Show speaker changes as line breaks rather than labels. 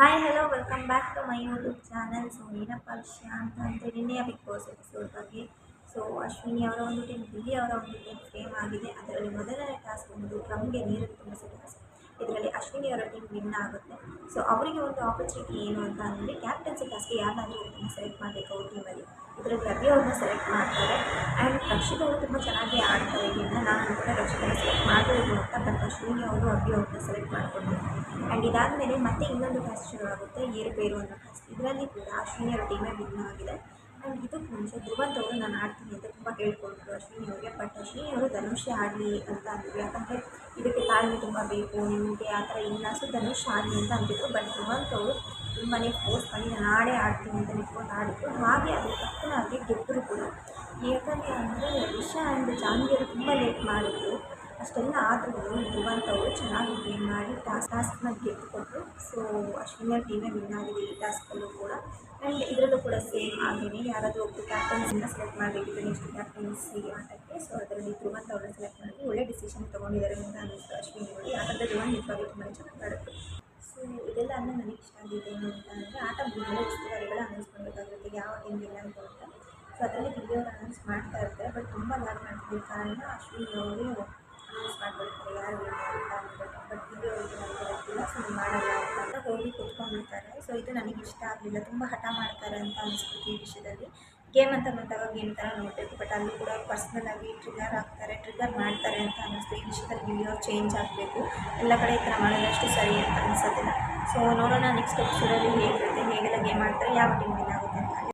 Hi hello welcome back to my YouTube channel so ಏನಪ್ಪ ವಿಷಯ ಅಂತ ಅಂದರೆ ನಿನ್ನೆಯ ಬಿಗ್ ಬಾಸ್ ಎಪಿಸೋಡ್ ಬಗ್ಗೆ ಸೊ ಅಶ್ವಿನಿ ಅವರ ಒಂದು ಟೀಮ್ ದಿಲ್ಲಿ ಅವರ ಒಂದು ಟೀಮ್ ಫೇಮ್ ಆಗಿದೆ. ಅದರಲ್ಲಿ ಮೊದಲನೇ ಟಾಸ್ಕ್ ಒಂದು ಡ್ರಮ್ಗೆ ನೀರು ತುಂಬಿಸೋ ಟಾಸ್ಕ್ ಇದರಲ್ಲಿ ಅಶ್ವಿನಿ ಅವರ ಟೀಮ್ ವಿನ್ ಆಗುತ್ತೆ. ಸೊ ಅವರಿಗೆ ಒಂದು ಆಪರ್ಚುನಿಟಿ ಏನು ಅಂತ ಅಂದರೆ ಕ್ಯಾಪ್ಟನ್ಸಿ ಟಾಸ್ಕ್ಗೆ ಯಾರನ್ನಾದರೂ ಒಬ್ಬರನ್ನ ಸೆಲೆಕ್ಟ್ ಮಾಡಬೇಕು ಅವ್ರ ಟೀಮಲ್ಲಿ ಇದರಲ್ಲಿ ರವಿ ಅವ್ರನ್ನ ಸೆಲೆಕ್ಟ್ ಮಾಡ್ತಾರೆ. ಆ್ಯಂಡ್ ರಕ್ಷಿತ್ ಅವರು ತುಂಬ ಚೆನ್ನಾಗಿ ಆಡ್ತಾರೆ. ಇದನ್ನು ನಾನು ಕೂಡ ರಕ್ಷಿತನ ಸೆಲೆಕ್ಟ್ ಮಾಡಬೇಕು ಅಂತ ಅಶ್ವಿನಿ ಅವರು ಅಭಿ ಅವ್ರನ್ನ ಸೆಲೆಕ್ಟ್ ಮಾಡಿಕೊಂಡ್ರು. ಆ್ಯಂಡ್ ಇದಾದಮೇಲೆ ಮತ್ತೆ ಇನ್ನೊಂದು ಟಾಸ್ಕ್ ಶುರು ಆಗುತ್ತೆ ಏರುಪೇರು ಅನ್ನೋ ಟಾಸ್ಕ್ ಇದರಲ್ಲಿ ಕೂಡ ಅಶ್ವಿನಿ ಅವರ ಟೀಮೇ ವಿನ್ ಆಗಿದೆ. ಆ್ಯಂಡ್ ಇದಕ್ಕೆ ಮುಂಚೆ ಧ್ರುವಂತ್ ಅವರು ನಾನು ಆಡ್ತೀನಿ ಅಂತ ತುಂಬ ಹೇಳ್ಕೊಂಡ್ರು ಅಶ್ವಿನಿ ಅವರಿಗೆ. ಬಟ್ ಅಶ್ವಿನಿ ಅವರು ಧನುಷ್ ಆಡಲಿ ಅಂತ ಅಂದರು. ಯಾಕಂದರೆ ಇದಕ್ಕೆ ತಾಳ್ಮೆ ತುಂಬ ಬೇಕು, ನಿಮಗೆ ಆ ಥರ ಇಲ್ಲ ಸೊ ಧನುಷ್ ಆಡಲಿ ಅಂತ ಅಂತಿದ್ರು ಬಟ್ ಧ್ರುವಂತ್ ಅವರು ತುಂಬಾ ಫೋರ್ಸ್ ಮಾಡಿ ನಾನು ಆಡೇ ಆಡ್ತೀನಿ ಅಂತ ನಿಂತ್ಕೊಂಡು ಆಡಿದ್ರು. ಹಾಗೆ ಅದು ತಕ್ಕನಾಗಿ ಗೆದ್ದರು ಕೂಡ. ಯಾಕಂದರೆ ಅಂದರೆ ಇಶಾ ಆ್ಯಂಡ್ ಜಾನ್ವಿಯರು ತುಂಬ ಲೇಟ್ ಮಾಡಿದ್ರು. ಅಷ್ಟೆಲ್ಲ ಆದರೂ ಧ್ರುವಂತ್ ಅವರು ಚೆನ್ನಾಗಿ ಗೇಮ್ ಮಾಡಿ ಟಾಸ್ ಟಾಸ್ಕ್ನ ಗೆದ್ದುಕೊಟ್ರು ಸೊ ಅಶ್ವಿನಿಯ ಟೀಮೇ ವಿನ್ ಆಗಿದೆ ಈ ಟಾಸ್ಕಲ್ಲೂ ಕೂಡ. ಆ್ಯಂಡ್ ಇದರಲ್ಲೂ ಕೂಡ ಸೇಮ್ ಹಾಗೆಯೇ ಯಾರಾದರೂ ಒಬ್ಬರು ಕ್ಯಾಪ್ಟನ್ಸಿನ ಸೆಲೆಕ್ಟ್ ಮಾಡಬೇಕಿತ್ತು ನೆಕ್ಸ್ಟ್ ಕ್ಯಾಪ್ಟನ್ಸಿ ಆಟಕ್ಕೆ ಸೊ ಅದರಲ್ಲಿ ಧ್ರುವಂತ ಅವ್ರನ್ನ ಸೆಲೆಕ್ಟ್ ಮಾಡಿ ಒಳ್ಳೆ ಡಿಸಿಷನ್ ತೊಗೊಂಡಿದ್ದಾರೆ ಅಂತ ಅನ್ನಿಸ್ತು ಅಶ್ವಿನಿ ಅವರು ಯಾಕಂದರೆ ಜೀವನ ನಿಜವಾಗಿ ತುಂಬ ಚೆನ್ನಾಗಿ ಆಡುತ್ತೆ. ಸೊ ಇದೆಲ್ಲ ಅಂದರೆ ನನಗೆ ಇಷ್ಟ ಆಗಿದೆ ಏನು ಅಂತ ಅಂದರೆ ಆಟ ಬಹಳ ಉಸ್ತುವಾರಿಗಳು ಅನ್ನಿಸ್ಕೊಳ್ಬೇಕಾಗುತ್ತೆ. ಯಾವ ಟೀಮ್ ಇಲ್ಲ ಅಂತ ಸೊ ಅದರಲ್ಲಿ ದಿವ್ಯವ್ರು ಅನೌನ್ಸ್ ಮಾಡ್ತಾ ಇರ್ತಾರೆ ಬಟ್ ತುಂಬ ಲಾಗ್ ಮಾಡ್ತಿದ್ದ ಕಾರಣ ಅಶ್ವಿನಿ ಅವರು ಗೊತ್ತಿಲ್ಲ ಮಾಡಲ್ಲ ಅಂತ ಹೋಗಿ ಕೂತ್ಕೊಂಡಿರ್ತಾರೆ. ಸೊ ಇದು ನನಗೆ ಇಷ್ಟ ಆಗಲಿಲ್ಲ. ತುಂಬ ಹಠ ಮಾಡ್ತಾರೆ ಅಂತ ಅನಿಸ್ಬಿಟ್ಟು ಈ ವಿಷಯದಲ್ಲಿ. ಗೇಮ್ ಅಂತ ಬಂದಾಗ ಗೇಮ್ ಥರ ನೋಡಬೇಕು. ಬಟ್ ಅಲ್ಲೂ ಕೂಡ ಪರ್ಸ್ನಲ್ ಆಗಿ ಟ್ರಿಗರ್ ಆಗ್ತಾರೆ ಟ್ರಿಗರ್ ಮಾಡ್ತಾರೆ ಅಂತ ಅನಿಸ್ತು ಈ ವಿಷಯದಲ್ಲಿ ವಿಡಿಯೋ ಚೇಂಜ್ ಆಗಬೇಕು. ಎಲ್ಲ ಕಡೆ ಈ ಥರ ಮಾಡೋದಷ್ಟು ಸರಿ ಅಂತ ಅನಿಸೋದಿಲ್ಲ. ಸೊ ನೋಡೋಣ ನೆಕ್ಸ್ಟ್ ಎಪಿಸೋಡಲ್ಲಿ ಹೇಗಿರುತ್ತೆ ಹೇಗೆಲ್ಲ ಗೇಮ್ ಆಡ್ತಾರೆ, ಯಾವ ಟೀಮ್ ಏನಾಗುತ್ತೆ ಅಂತ.